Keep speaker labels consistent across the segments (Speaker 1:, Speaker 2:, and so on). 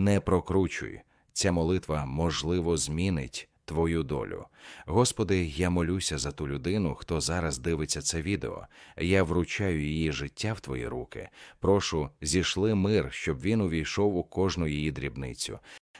Speaker 1: Не прокручуй. Ця молитва, можливо, змінить твою долю. Господи, я молюся за ту людину, хто зараз дивиться це відео. Я вручаю її життя в твої руки. Прошу, зійшли мир, щоб він увійшов у кожну її дрібницю.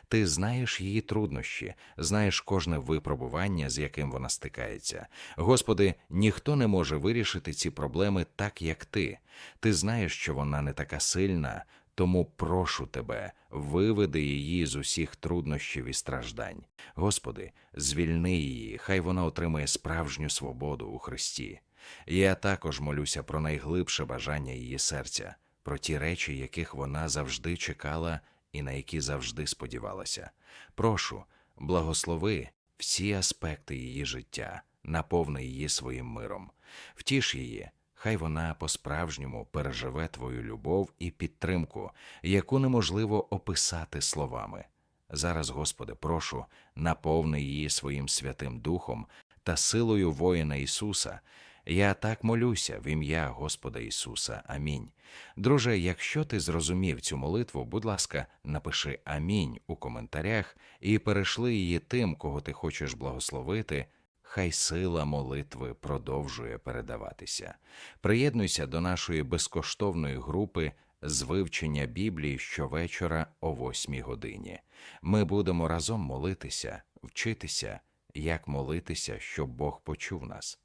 Speaker 1: Ти знаєш її труднощі, знаєш кожне випробування, з яким вона стикається. Господи, ніхто не може вирішити ці проблеми так, як ти. Ти знаєш, що вона не така сильна, тому прошу тебе, виведи її з усіх труднощів і страждань. Господи, звільни її, хай вона отримає справжню свободу у Христі. Я також молюся про найглибше бажання її серця, про ті речі, яких вона завжди чекала і на які завжди сподівалася. Прошу, благослови всі аспекти її життя, наповни її своїм миром. Втіш її, хай вона по-справжньому переживе твою любов і підтримку, яку неможливо описати словами. Зараз, Господи, прошу, наповни її своїм святим Духом та силою воїна Ісуса. Я так молюся в ім'я Господа Ісуса. Амінь. Друже, якщо ти зрозумів цю молитву, будь ласка, напиши Амінь у коментарях і перешли її тим, кого ти хочеш благословити. Хай сила молитви продовжує передаватися. Приєднуйся до нашої безкоштовної групи з вивчення Біблії щовечора о 8 годині. Ми будемо разом молитися, вчитися, як молитися, щоб Бог почув нас.